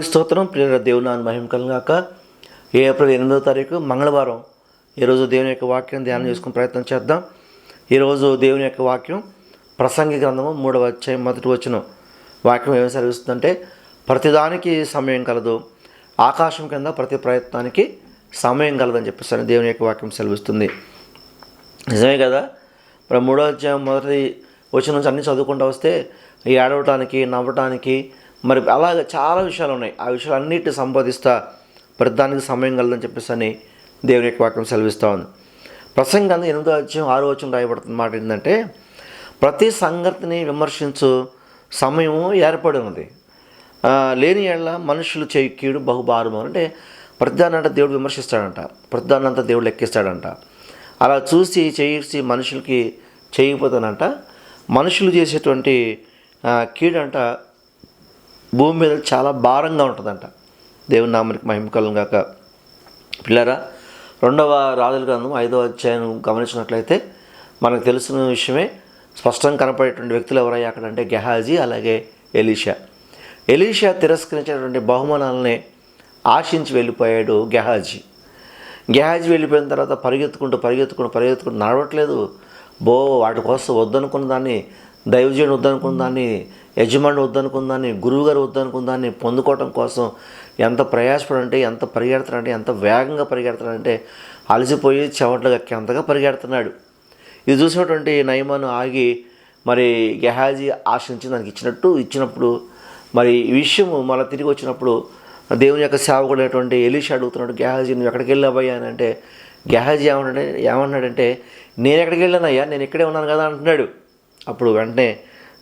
స్తోత్రం. దేవుని అని మహిమ కలుగాక. ఏప్రిల్ ఎనిమిదో తారీఖు మంగళవారం. ఈరోజు దేవుని యొక్క వాక్యం ధ్యానం చేసుకునే ప్రయత్నం చేద్దాం. ఈరోజు దేవుని యొక్క వాక్యం ప్రసంగి గ్రంథము మూడవ అధ్యాయం మొదటి వచనం. వాక్యం ఏమి సెలవిస్తుందంటే ప్రతిదానికి సమయం కలదు. ఆకాశం కింద ప్రతి ప్రయత్నానికి సమయం కలదని చెప్పేసి దేవుని యొక్క వాక్యం సెలవిస్తుంది. నిజమే కదా? మరి మూడో అధ్యాయం మొదటి వచ్చిన నుంచి అన్నీ చదువుకుంటూ వస్తే ఈ ఏడవటానికి నవ్వటానికి మరి అలాగే చాలా విషయాలు ఉన్నాయి. ఆ విషయాలు సంబోధిస్తా ప్రతిదానికి సమయం కలదని చెప్పేసి అని దేవుని యొక్క వాక్యం సెలవిస్తూ ఉంది. ప్రసంగాన్ని ఎనిమిదో అధ్యాయం ఆరో వచ్చిన రాయబడుతున్న మాట ఏంటంటే ప్రతి సంగతిని విమర్శించు సమయం ఏర్పడి ఉన్నది. లేని ఏళ్ళ మనుషులు చేయి కీడు బహుభారము అంటే ప్రతిదానంట దేవుడు విమర్శిస్తాడంట. ప్రతిదానంతా దేవుడు లెక్కిస్తాడంట. అలా చూసి చేసి మనుషులకి చేయకపోతానంట మనుషులు చేసేటువంటి కీడంట భూమి మీద చాలా భారంగా ఉంటుందంట. దేవుని నామనికి మహిమకలం కాక పిల్లరా రెండవ రాజుల గ్రంథం ఐదవ అధ్యాయం గమనించినట్లయితే మనకు తెలిసిన విషయమే స్పష్టంగా కనపడేటువంటి వ్యక్తులు ఎవరయ్యా అక్కడ అంటే గెహాజీ అలాగే ఎలీషా. ఎలీషా తిరస్కరించినటువంటి బహుమానాలని ఆశించి వెళ్ళిపోయాడు గెహాజీ. గెహాజీ వెళ్ళిపోయిన తర్వాత పరిగెత్తుకుంటూ పరిగెత్తుకుంటూ పరిగెత్తుకుంటూ నడవట్లేదు. బో వాటి కోసం వద్దనుకున్న దాన్ని దైవజనుడు వద్దనుకున్న దాన్ని యజమాని వద్దనుకుందాన్ని గురువుగారు వద్దనుకుందాన్ని పొందుకోవటం కోసం ఎంత ప్రయాసపడంటే ఎంత పరిగెడతాడంటే ఎంత వేగంగా పరిగెడతాడంటే అలసిపోయి చెమటలు అంతగా పరిగెడుతున్నాడు. ఇది చూసినటువంటి నయమాను ఆగి మరి గెహాజీ ఆశించి దానికి ఇచ్చినట్టు ఇచ్చినప్పుడు మరి ఈ విషయము మళ్ళీ తిరిగి వచ్చినప్పుడు దేవుని యొక్క సేవకుడు అనేటువంటి ఎలీష అడుగుతున్నాడు గెహాజీ నువ్వు ఎక్కడికి వెళ్ళావయ్యా అని అంటే గెహాజీ ఏమన్నాడు ఏమన్నాడంటే నేను ఎక్కడికి వెళ్ళానయ్యా? నేను ఇక్కడే ఉన్నాను కదా అంటున్నాడు. అప్పుడు వెంటనే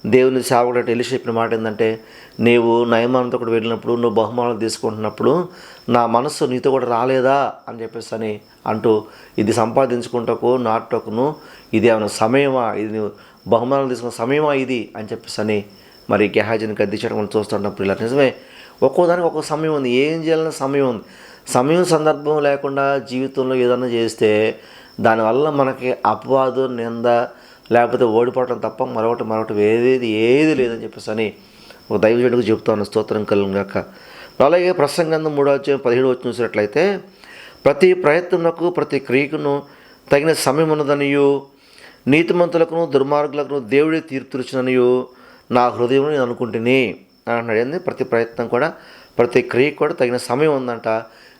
దేవుని సేవకుడు ఎలిసి చెప్పిన మాట ఏంటంటే నీవు నయమానంతో కూడా వెళ్ళినప్పుడు నువ్వు బహుమానాలు తీసుకుంటున్నప్పుడు నా మనస్సు నీతో కూడా రాలేదా? అని చెప్పేసి అని అంటూ ఇది సంపాదించుకుంటకు నాటుటకును ఇది ఏమైనా సమయమా? ఇది నువ్వు బహుమానాలు తీసుకున్న సమయమా ఇది? అని చెప్పేసి అని మరి గెహాజీని గద్దించడం మనం చూస్తున్నప్పుడు ఇలా నిజమే ఒక్కో దానికి ఒక్కో సమయం ఉంది. ఏం చేయాలన్న సమయం ఉంది. సమయం సందర్భం లేకుండా జీవితంలో ఏదన్నా చేస్తే దానివల్ల మనకి అపవాదు నింద లేకపోతే ఓడిపోవటం తప్ప మరొకటి మరొకటి ఏది ఏది లేదని చెప్పేసి అని ఒక దైవజుడికి చెబుతాను స్తోత్రం కలుగాక అలాగే ప్రసంగంలో మూడో అధ్యాయం పదిహేడు వచ్చి చూసినట్లయితే ప్రతి ప్రయత్నమునకు ప్రతి క్రియకును తగిన సమయం ఉన్నదనియు నీతిమంతులకును దుర్మార్గులకును దేవుడే తీర్పునిచ్చిననియు నా హృదయం నేను అనుకుంటుని. అని అన్నాడు. ఏంది? ప్రతి ప్రయత్నం కూడా ప్రతి క్రియకు కూడా తగిన సమయం ఉందంట.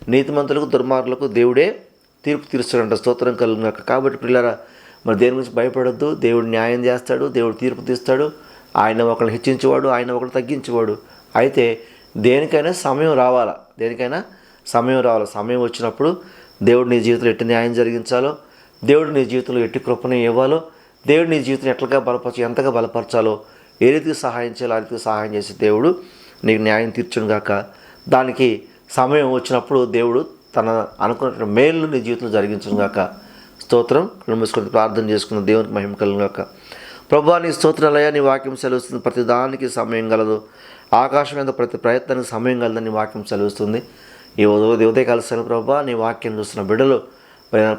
నీతిమంతులకు దుర్మార్గులకు దేవుడే తీర్పు తీరుస్తాడంట స్తోత్రం కలుగుగాక కాబట్టి పిల్లరా మరి దేని గురించి భయపడొద్దు? దేవుడు న్యాయం చేస్తాడు దేవుడు తీర్పు తీస్తాడు ఆయన ఒకరిని హెచ్చించేవాడు ఆయన ఒకరిని తగ్గించేవాడు. అయితే దేనికైనా సమయం రావాలా? దేనికైనా సమయం రావాలి? సమయం వచ్చినప్పుడు దేవుడు నీ జీవితంలో ఎట్టి న్యాయం జరిగించాలో దేవుడు నీ జీవితంలో ఎట్టి కృపను ఇవ్వాలో దేవుడు నీ జీవితం ఎట్లగా బలపరచు ఎంతగా బలపరచాలో ఏ రీతికి సహాయం చేయాలో ఆ రీతికి సహాయం చేసే దేవుడు నీకు న్యాయం తీర్చును గాక. దానికి సమయం వచ్చినప్పుడు దేవుడు తన అనుకున్న మేలు నీ జీవితంలో జరిగించును గాక. స్తోత్రం. కళ్ళు ప్రార్థన చేసుకున్న దేవునికి మహిమ కలుగును గాక ప్రభా నీ స్తోత్రాలయ నీ వాక్యం సెలవుస్తుంది. ప్రతి దానికి సమయం గలదు. ఆకాశం మీద ప్రతి ప్రయత్నానికి సమయం కలదని నీ వాక్యం సెలవుస్తుంది. ఈ ఉదయ ఉదయకాల సెలవు ప్రభా నీ వాక్యం చూస్తున్న బిడ్డలు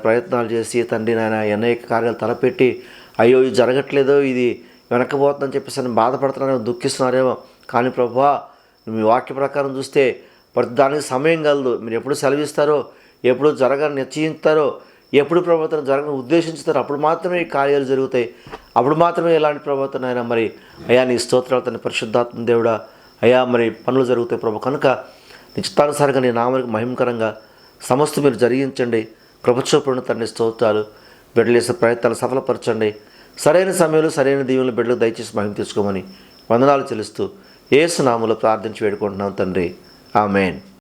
ప్రయత్నాలు చేసి తండ్రి నాయన అనేక కార్యాలు తలపెట్టి అయ్యో ఇది జరగట్లేదో ఇది వెనకపోతుందని చెప్పేసి అని బాధపడుతున్నారేమో దుఃఖిస్తున్నారేమో. కానీ ప్రభా మీ వాక్య ప్రకారం చూస్తే ప్రతి దానికి సమయం కలదు మీరు ఎప్పుడు సెలవిస్తారో ఎప్పుడు జరగ నిశ్చయిస్తారో ఎప్పుడు ప్రవర్తన జరగని ఉద్దేశించుతారు. అప్పుడు మాత్రమే ఈ కార్యాలు జరుగుతాయి. అప్పుడు మాత్రమే ఎలాంటి ప్రవర్తన అయినా మరి అయా నీ స్తోత్రాలు తన పరిశుద్ధాత్మ దేవుడా అయా మరి పనులు జరుగుతాయి ప్రభు. కనుక నిశ్చితానుసారంగా నీ నామానికి మహిమకరంగా సమస్త మీరు జరిగించండి. ప్రభుత్వపడిన తండ్రి స్తోత్రాలు బిడ్డలేసే ప్రయత్నాలు సఫలపరచండి. సరైన సమయంలో సరైన దీవులు బిడ్డలు దయచేసి మహిమ తీసుకోమని వందనాలు చెల్లిస్తూ ఏసు ప్రార్థించి వేడుకుంటున్నాం తండ్రి. ఆమెన్.